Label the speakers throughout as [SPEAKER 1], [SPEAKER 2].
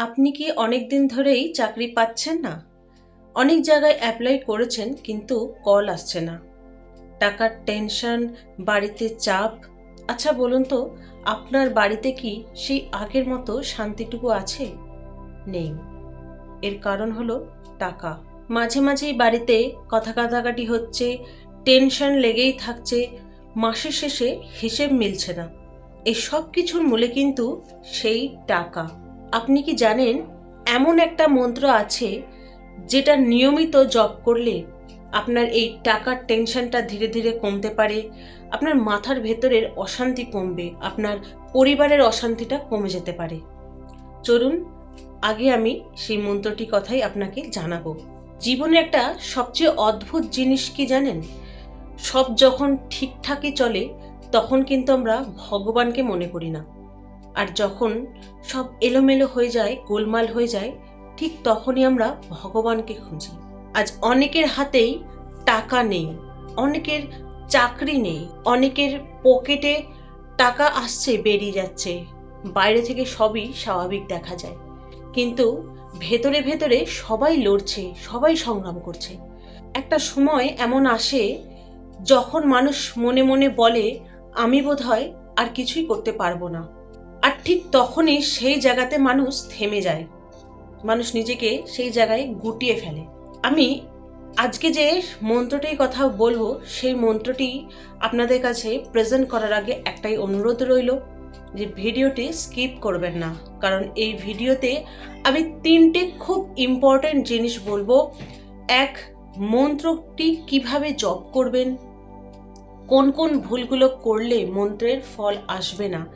[SPEAKER 1] আপনি কি অনেক দিন ধরেই চাকরি পাচ্ছেন না? অনেক জায়গায় অ্যাপ্লাই করেছেন, কিন্তু কল আসছে না। টাকার টেনশন বাড়িতে চাপ। আচ্ছা বলুন তো, আপনার বাড়িতে কি সেই আগের মতো শান্তিটুকু আছে? নেই। এর কারণ হলো টাকা। মাঝে মাঝেই বাড়িতে কথা কাটাকাটি হচ্ছে টেনশন লেগেই থাকছে, মাসের শেষে হিসেব মিলছে না। এই সব কিছুর মূলে কিন্তু সেই টাকা। আপনি কি জানেন, এমন একটা মন্ত্র আছে যেটা নিয়মিত জপ করলে আপনার এই টাকার টেনশনটা ধীরে ধীরে কমতে পারে, আপনার মাথার ভেতরের অশান্তি কমবে, আপনার পরিবারের অশান্তিটা কমে যেতে পারে। চলুন, আগে আমি সেই মন্ত্রটি কথাই আপনাকে জানাব। জীবনে একটা সবচেয়ে অদ্ভুত জিনিস কি জানেন? সব যখন ঠিকঠাকই চলে, তখন কিন্তু আমরা ভগবানকে মনে করি না। আর যখন সব এলোমেলো হয়ে যায়, গোলমাল হয়ে যায়, ঠিক তখনই আমরা ভগবানকে খুঁজি। আজ অনেকের হাতেই টাকা নেই, অনেকের চাকরি নেই, অনেকের পকেটে টাকা আসছে, বেরিয়ে যাচ্ছে। বাইরে থেকে সবই স্বাভাবিক দেখা যায়। কিন্তু ভেতরে ভেতরে সবাই লড়ছে, সবাই সংগ্রাম করছে। একটা সময় এমন আসে, যখন মানুষ মনে মনে বলে, আমি বোধহয় আর কিছুই করতে পারব না। ঠিক তখনই সেই জায়গাতে মানুষ থেমে যায়। মানুষ নিজেকে সেই জায়গায় গুটিয়ে ফেলে। আমি আজকে যে মন্ত্রটির কথা বলব, সেই মন্ত্রটি আপনাদের কাছে প্রেজেন্ট করার আগে একটাই অনুরোধ রইল যে ভিডিওটি স্কিপ করবেন না। কারণ এই ভিডিওতে আমি তিনটে খুব ইম্পর্ট্যান্ট জিনিস বলব। এক, মন্ত্রটি কীভাবে জপ করবেন? কোন কোন ভুলগুলো করলে মন্ত্রের ফল আসবে না?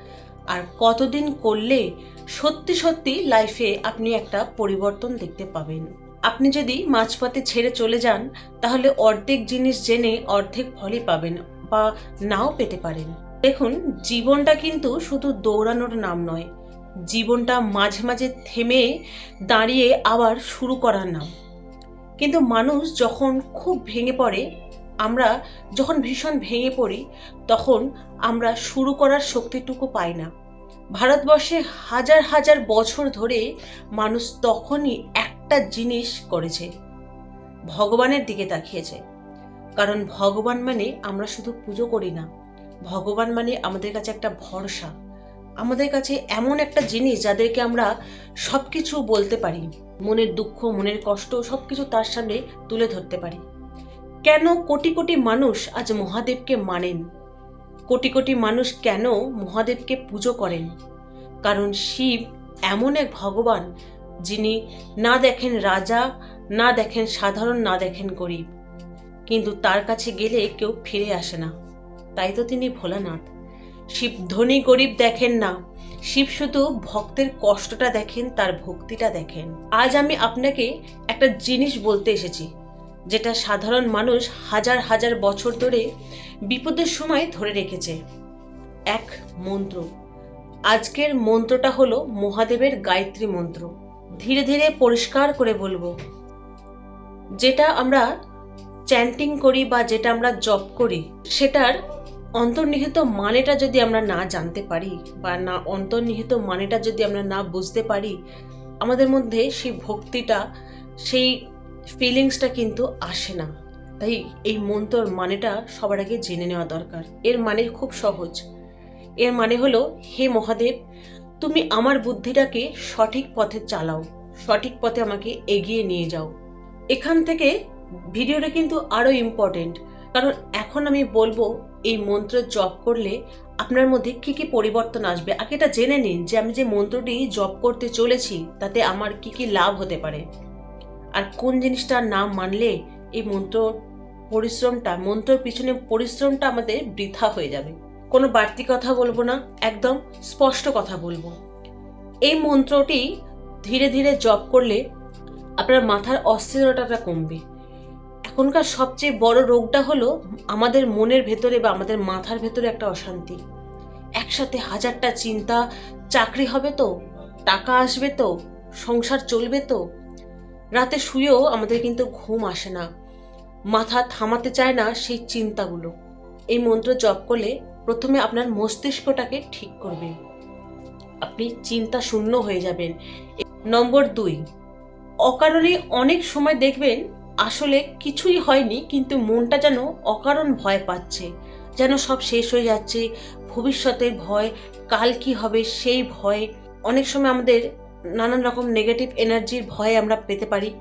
[SPEAKER 1] আর কতদিন করলে সত্যি সত্যি লাইফে আপনি একটা পরিবর্তন দেখতে পাবেন? আপনি যদি মাঝপথে ছেড়ে চলে যান, তাহলে অর্ধেক জিনিস জেনে অর্ধেক ফলই পাবেন বা নাও পেতে পারেন। দেখুন, জীবনটা কিন্তু শুধু দৌড়ানোর নাম নয়, জীবনটা মাঝে মাঝে থেমে দাঁড়িয়ে আবার শুরু করার নাম। কিন্তু মানুষ যখন খুব ভেঙে পড়ে আমরা যখন ভীষণ ভেঙে পড়ি, তখন আমরা শুরু করার শক্তিটুকু পাই না। ভারতবর্ষে হাজার হাজার বছর ধরে মানুষ তখনই একটা জিনিস করেছে, ভগবানের দিকে তাকিয়েছে। কারণ ভগবান মানে আমরা শুধু পুজো করি না, ভগবান মানে আমাদের কাছে একটা ভরসা। আমাদের কাছে এমন একটা জিনিস যাদেরকে আমরা সব কিছু বলতে পারি, মনের দুঃখ, মনের কষ্ট সব কিছু তার সামনে তুলে ধরতে পারি। কেন কোটি কোটি মানুষ আজ মহাদেবকে মানেন? কোটি কোটি মানুষ কেন মহাদেবকে পুজো করেন? কারণ শিব এমন এক ভগবান, যিনি না দেখেন রাজা, না দেখেন সাধারণ, না দেখেন গরিব। কিন্তু তার কাছে গেলে কেউ ফিরে আসে না। তাই তো তিনি ভোলানাথ। শিব ধনী গরিব দেখেন না। শিব শুধু ভক্তের কষ্টটা দেখেন, তার ভক্তিটা দেখেন। আজ আমি আপনাকে একটা জিনিস বলতে এসেছি। যেটা সাধারণ মানুষ হাজার হাজার বছর ধরে বিপদের সময় ধরে রেখেছে। এক মন্ত্র। আজকের মন্ত্রটা হলো মহাদেবের গায়ত্রী মন্ত্র। ধীরে ধীরে পরিষ্কার করে বলব। যেটা আমরা চ্যান্টিং করি বা যেটা আমরা জপ করি, সেটার অন্তর্নিহিত মানেটা যদি আমরা না জানতে পারি বা না অন্তর্নিহিত মানেটা যদি আমরা না বুঝতে পারি, আমাদের মধ্যে সেই ভক্তিটা, সেই ফিলিংসটা কিন্তু আসে না। তাই এই মন্ত্রর মানেটা সবার আগে জেনে নেওয়া দরকার। এর মানে খুব সহজ। এর মানে হলো, হে মহাদেব, তুমি আমার বুদ্ধিটাকে সঠিক পথে চালাও। সঠিক পথে আমাকে এগিয়ে নিয়ে যাও। এখান থেকে ভিডিওটা কিন্তু আরও ইম্পর্টেন্ট কারণ এখন আমি বলব, এই মন্ত্র জপ করলে আপনার মধ্যে কি কি পরিবর্তন আসবে? আগে এটা জেনে নিন যে আমি যে মন্ত্রটি জপ করতে চলেছি, তাতে আমার কি কি লাভ হতে পারে। আর কোন জিনিসটা না মানলে এই মন্ত্র পরিশ্রমটা, মন্ত্রর পিছনে পরিশ্রমটা আমাদের বৃথা হয়ে যাবে। কোনো বাড়তি কথা বলব না, একদম স্পষ্ট কথা বলব। এই মন্ত্রটি ধীরে ধীরে জপ করলে আপনার মাথার অস্থিরতাটা কমবে। এখনকার সবচেয়ে বড় রোগটা হলো আমাদের মনের ভেতরে বা আমাদের মাথার ভেতরে একটা অশান্তি। একসাথে হাজারটা চিন্তা, চাকরি হবে তো, টাকা আসবে তো, সংসার চলবে তো রাতে শুয়েও আমাদের কিন্তু ঘুম আসে না। মাথা থামাতে চায় না সেই চিন্তাগুলো। এই মন্ত্র জপ করলে প্রথমে আপনার মস্তিষ্কটাকে ঠিক করবে। আপনি চিন্তা শূন্য হয়ে যাবেন। নম্বর দুই, অকারণে অনেক সময় দেখবেন আসলে কিছুই হয়নি, কিন্তু মনটা যেন অকারণ ভয় পাচ্ছে। যেন সব শেষ হয়ে যাচ্ছে, ভবিষ্যতের ভয়, কাল কি হবে সেই ভয়। অনেক সময় আমাদের নানান রকম নেগেটিভ এনার্জির ভয় আমরা পেতে পারি,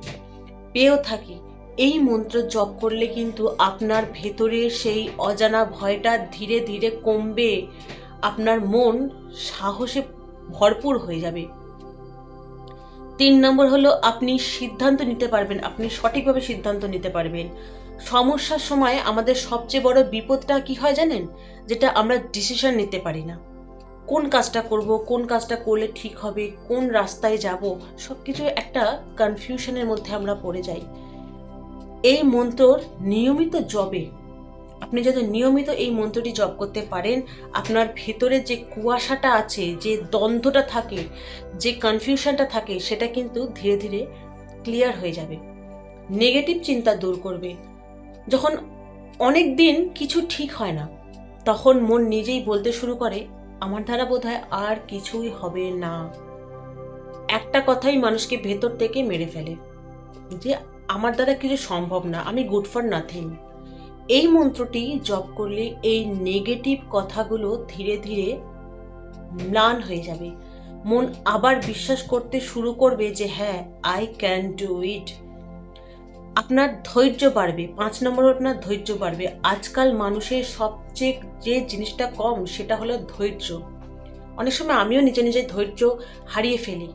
[SPEAKER 1] পেয়েও থাকি। এই মন্ত্র জপ করলে কিন্তু আপনার ভেতরের সেই অজানা ভয়টা ধীরে ধীরে কমবে, আপনার মন সাহসে ভরপুর হয়ে যাবে। তিন নম্বর হলো আপনি সিদ্ধান্ত নিতে পারবেন, আপনি সঠিকভাবে সিদ্ধান্ত নিতে পারবেন। সমস্যার সময় আমাদের সবচেয়ে বড় বিপদটা কি হয় জানেন? যেটা আমরা ডিসিশন নিতে পারি না। কোন কাজটা করব, কোন কাজটা করলে ঠিক হবে, কোন রাস্তায় যাব সব কিছু একটা কনফিউশনের মধ্যে আমরা পড়ে যাই। এই মন্ত্রর নিয়মিত জবে আপনি যদি নিয়মিত এই মন্ত্রটি জপ করতে পারেন, আপনার ভেতরে যে কুয়াশাটা আছে, যে দ্বন্দ্বটা থাকে, যে কনফিউশনটা থাকে, সেটা কিন্তু ধীরে ধীরে ক্লিয়ার হয়ে যাবে। নেগেটিভ চিন্তা দূর করবে। যখন অনেক দিন কিছু ঠিক হয় না, তখন মন নিজেই বলতে শুরু করে আমার দ্বারা বোধ আর কিছুই হবে না। একটা কথাই মানুষকে ভেতর থেকে মেরে ফেলে, যে আমার দ্বারা কিছু সম্ভব না, আমি গুড ফর নাথিং এই মন্ত্রটি জপ করলে এই নেগেটিভ কথাগুলো ধীরে ধীরে ম্লান হয়ে যাবে। মন আবার বিশ্বাস করতে শুরু করবে যে হ্যাঁ আই ক্যান ডু ইট আপনার ধৈর্য বাড়বে, পাঁচ নম্বর আপনার ধৈর্য বাড়বে। আজকাল মানুষের সবচেয়ে যে জিনিসটা কম, সেটা হলো ধৈর্য। অনেক সময় আমিও নিজে নিজে ধৈর্য হারিয়ে ফেলি।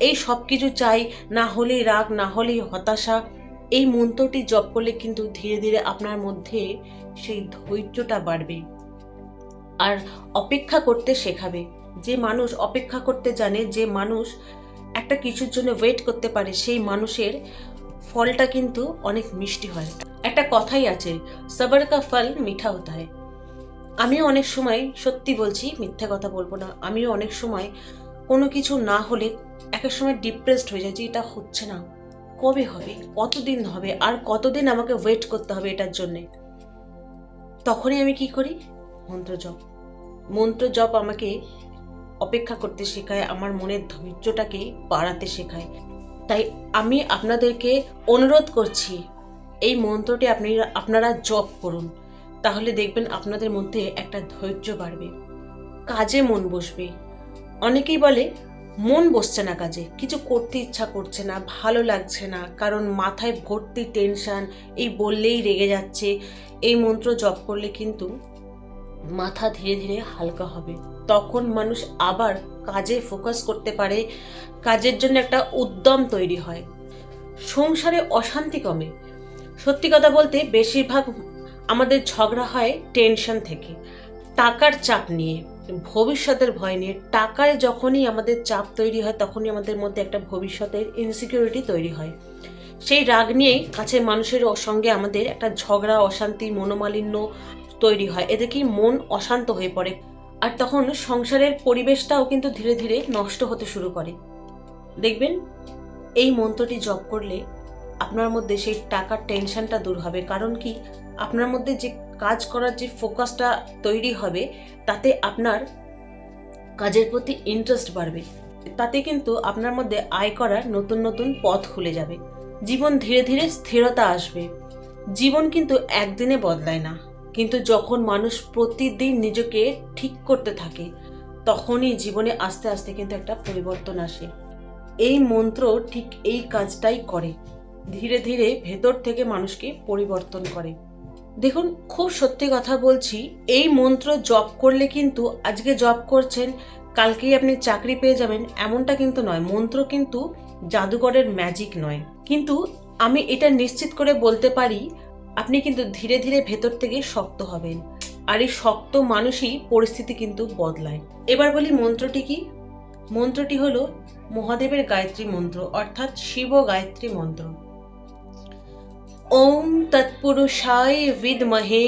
[SPEAKER 1] এই সব কিছু চাই, না হলেই রাগ, না হলেই হতাশা, এই মন্ত্রটি জপ করলে কিন্তু ধীরে ধীরে আপনার মধ্যে সেই ধৈর্যটা বাড়বে। আর অপেক্ষা করতে শেখাবে। যে মানুষ অপেক্ষা করতে জানে, যে মানুষ একটা কিছুর জন্য ওয়েট করতে পারে, সেই মানুষের ফলটা কিন্তু অনেক মিষ্টি হয়। একটা কথাই আছে, সবর কা ফল মিঠা হতে হয় আমিও অনেক সময় সত্যি বলছি, মিথ্যা কথা বলব না, আমিও অনেক সময় কোনো কিছু না হলে এক এক সময় ডিপ্রেসড হয়ে যায় যে এটা হচ্ছে না। কবে হবে? কতদিন হবে? আর কতদিন আমাকে ওয়েট করতে হবে এটার জন্যে? তখনই আমি কি করি? মন্ত্র জপ। মন্ত্র জপ আমাকে অপেক্ষা করতে শেখায়, আমার মনের ধৈর্যটাকে বাড়াতে শেখায়। তাই আমি আপনাদেরকে অনুরোধ করছি, এই মন্ত্রটি আপনি, আপনারা জপ করুন। তাহলে দেখবেন আপনাদের মধ্যে একটা ধৈর্য বাড়বে। কাজে মন বসবে। অনেকেই বলে, মন বসছে না কাজে, কিছু করতে ইচ্ছা করছে না, ভালো লাগছে না, কারণ মাথায় ভর্তি টেনশান এই বললেই রেগে যাচ্ছে। এই মন্ত্র জপ করলে কিন্তু মাথা ধীরে ধীরে হালকা হবে। তখন মানুষ আবার কাজে ফোকাস করতে পারে, কাজের জন্য একটা উদ্যম তৈরি হয়। সংসারে অশান্তি কমে। সত্যি কথা বলতে বেশিরভাগ আমাদের ঝগড়া হয় টেনশন থেকে। টাকার চাপ নিয়ে, ভবিষ্যতের ভয় নিয়ে। টাকায় যখনই আমাদের চাপ তৈরি হয়, তখনই আমাদের মধ্যে একটা ভবিষ্যতের ইনসিকিউরিটি তৈরি হয়। সেই রাগ নিয়েই কাছের মানুষের সঙ্গে আমাদের একটা ঝগড়া, অশান্তি, মনোমালিন্য তৈরি হয় এতে কি মন অশান্ত হয়ে পড়ে। আর তখন সংসারের পরিবেশটাও কিন্তু ধীরে ধীরে নষ্ট হতে শুরু করে। দেখবেন, এই মন্ত্রটি জপ করলে আপনার মধ্যে সেই টাকার টেনশনটা দূর হবে। কারণ কি? আপনার মধ্যে যে কাজ করার যে ফোকাসটা তৈরি হবে, তাতে আপনার কাজের প্রতি ইন্টারেস্ট বাড়বে। তাতে কিন্তু আপনার মধ্যে আয় করার নতুন নতুন পথ খুলে যাবে। জীবন ধীরে ধীরে স্থিরতা আসবে। জীবন কিন্তু একদিনে বদলায় না। কিন্তু যখন মানুষ প্রতিদিন নিজেকে ঠিক করতে থাকে, তখনই জীবনে আস্তে আস্তে কিন্তু একটা পরিবর্তন আসে। এই মন্ত্র ঠিক এই কাজটাই করে। ধীরে ধীরে ভেতর থেকে মানুষকে পরিবর্তন করে। দেখুন, খুব সত্যি কথা বলছি, এই মন্ত্র জপ করলে কিন্তু আজকে জপ করছেন, কালকেই আপনি চাকরি পেয়ে যাবেন, এমনটা কিন্তু নয়। মন্ত্র কিন্তু জাদুঘরের ম্যাজিক নয়। কিন্তু আমি এটা নিশ্চিত করে বলতে পারি আপনি কিন্তু ধীরে ধীরে ভেতর থেকে শক্ত হবেন। আর এই শক্ত মানুষই পরিস্থিতি কিন্তু বদলায়। এবার বলি মন্ত্রটি কি? মন্ত্রটি হলো মহাদেবের গায়ত্রী মন্ত্র, অর্থাৎ শিব গায়ত্রী মন্ত্র। ওম তৎপুরুষায় বিদমহে,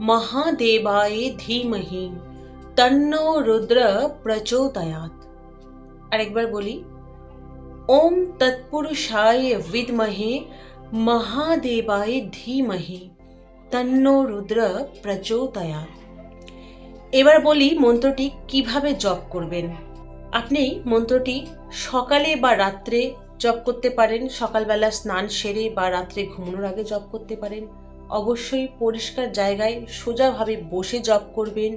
[SPEAKER 1] মহাদেবায় ধীমহি, তন্নো রুদ্র প্রচোদয়াত আরেকবার বলি, ওম তৎপুরুষায় বিদমহে মহাদেবায় ধীমহি তন্নো রুদ্র প্রচোদয়াত এবার বলি মন্ত্রটি কীভাবে জপ করবেন? আপনি মন্ত্রটি সকালে বা রাত্রে জপ করতে পারেন, সকালবেলা স্নান সেরে বা রাত্রে ঘুমানোর আগে জপ করতে পারেন। অবশ্যই পরিষ্কার জায়গায় সোজাভাবে বসে জপ করবেন।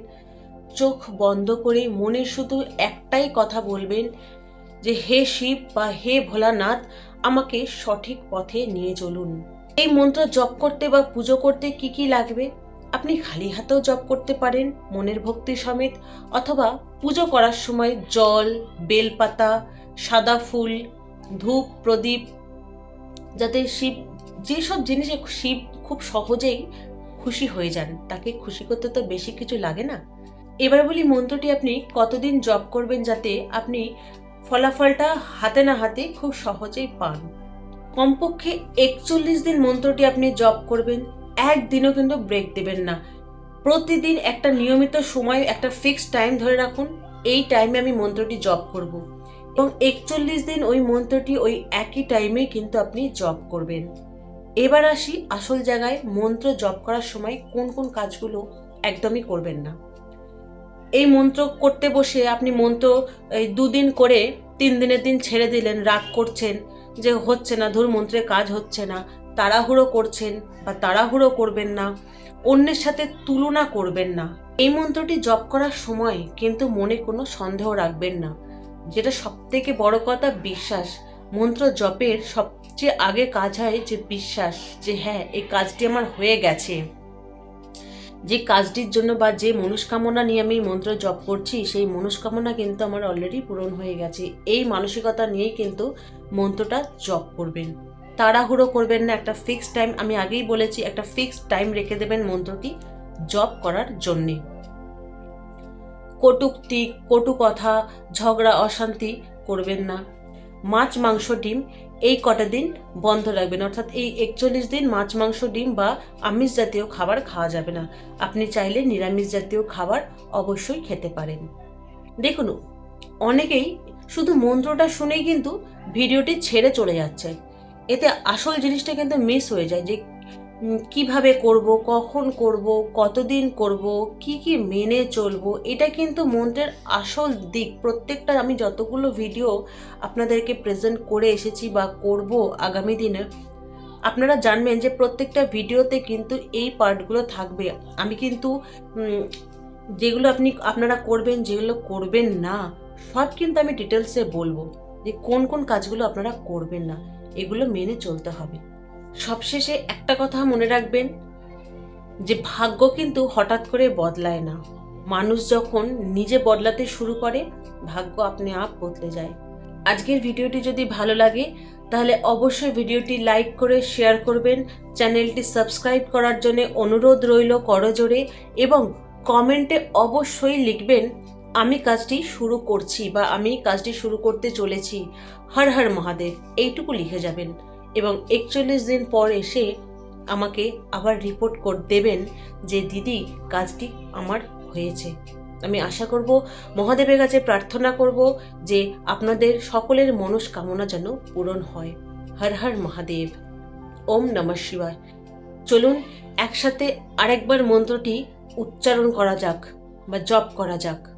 [SPEAKER 1] চোখ বন্ধ করে মনে শুধু একটাই কথা বলবেন যে, হে শিব বা হে ভোলানাথ আমাকে সঠিক পথে নিয়ে চলুন। এই মন্ত্র জপ করতে বা পুজো করতে কি কি লাগবে? আপনি খালি হাতেও জপ করতে পারেন, মনের ভক্তি সমেত, অথবা পুজো করার সময় জল, বেলপাতা, সাদা ফুল, ধূপ, প্রদীপ, যাতে শিব, যেসব জিনিসে শিব খুব সহজেই খুশি হয়ে যান, তাকে খুশি করতে তো বেশি কিছু লাগে না। এবার বলি মন্ত্রটি আপনি কতদিন জপ করবেন যাতে আপনি ফলাফলটা হাতে না হাতে খুব সহজেই পান। কমপক্ষে একচল্লিশ দিন মন্ত্রটি আপনি জপ করবেন, একদিনও কিন্তু ব্রেক দেবেন না। প্রতিদিন একটা নিয়মিত সময়, একটা ফিক্সড টাইম ধরে রাখুন, এই টাইমে আমি মন্ত্রটি জপ করব। এবং একচল্লিশ দিন ওই মন্ত্রটি ওই একই টাইমে কিন্তু আপনি জপ করবেন। এবার আসি আসল জায়গায় মন্ত্র জপ করার সময় কোন কোন কাজগুলো একদমই করবেন না। এই মন্ত্র করতে বসে আপনি মন্ত্র, এই দুদিন করে তিন দিনের দিন ছেড়ে দিলেন, রাগ করছেন যে হচ্ছে না, ধর মন্ত্রে কাজ হচ্ছে না, তাড়াহুড়ো করছেন বা তাড়াহুড়ো করবেন না, অন্যের সাথে তুলনা করবেন না। এই মন্ত্রটি জপ করার সময় কিন্তু মনে কোনো সন্দেহ রাখবেন না। যেটা সব থেকে বড় কথা, বিশ্বাস। মন্ত্র জপের সবচেয়ে আগে কাজ হয় যে বিশ্বাস, যে হ্যাঁ এই কাজটি আমার হয়ে গেছে। যে কাজটির জন্য বা যে মনস্কামনা নিয়ে আমি মন্ত্র জপ করছি, সেই মনস্কামনা কিন্তু আমার অলরেডি পূরণ হয়ে গেছে। এই মানসিকতা নিয়েই কিন্তু মন্ত্রটা জপ করবেন। তাড়াহুড়ো করবেন না, একটা ফিক্সড টাইম আমি আগেই বলেছি, একটা ফিক্সড টাইম রেখে দেবেন মন্ত্রটি জপ করার জন্যে। কটুক্তি, কটু কথা, ঝগড়া, অশান্তি করবেন না। মাছ, মাংস, ডিম এই কটা দিন বন্ধ রাখবেন অর্থাৎ এই একচল্লিশ দিন মাছ, মাংস, ডিম বা আমিষ জাতীয় খাবার খাওয়া যাবে না। আপনি চাইলে নিরামিষ জাতীয় খাবার অবশ্যই খেতে পারেন। দেখুন, অনেকেই শুধু মন্ত্রটা শুনেই কিন্তু ভিডিওটি ছেড়ে চলে যাচ্ছে। এতে আসল জিনিসটা কিন্তু মিস হয়ে যায় যে কীভাবে করব, কখন করব, কতদিন করব, কি কি মেনে চলব, এটা কিন্তু মন্ত্রের আসল দিক। প্রত্যেকটা আমি যতগুলো ভিডিও আপনাদেরকে প্রেজেন্ট করে এসেছি বা করব আগামী দিনে, আপনারা জানবেন যে প্রত্যেকটা ভিডিওতে কিন্তু এই পার্টগুলো থাকবে। আমি কিন্তু যেগুলো আপনি, আপনারা করবেন, যেগুলো করবেন না, সব কিন্তু আমি ডিটেলসে বলব যে কোন কোন কাজগুলো আপনারা করবেন না, এগুলো মেনে চলতে হবে। সবশেষে একটা কথা মনে রাখবেন, যে ভাগ্য কিন্তু হঠাৎ করে বদলায় না। মানুষ যখন নিজে বদলাতে শুরু করে, ভাগ্য আপনি আপ বদলে যায়। আজকের ভিডিওটি যদি ভালো লাগে, তাহলে অবশ্যই ভিডিওটি লাইক করে শেয়ার করবেন, চ্যানেলটি সাবস্ক্রাইব করার জন্য অনুরোধ রইল করজোরে এবং কমেন্টে অবশ্যই লিখবেন, আমি কাজটি শুরু করছি বা আমি কাজটি শুরু করতে চলেছি। হর হর মহাদেব, এইটুকু লিখে যাবেন। এবং একচল্লিশ দিন পর এসে আমাকে আবার রিপোর্ট কর দেবেন যে দিদি কাজটি আমার হয়েছে। আমি আশা করব, মহাদেবের কাছে প্রার্থনা করব যে আপনাদের সকলের মনস্কামনা যেন পূরণ হয়। হর হর মহাদেব। ওম নমঃ শিবায়। চলুন, একসাথে আরেকবার মন্ত্রটি উচ্চারণ করা যাক বা জপ করা যাক।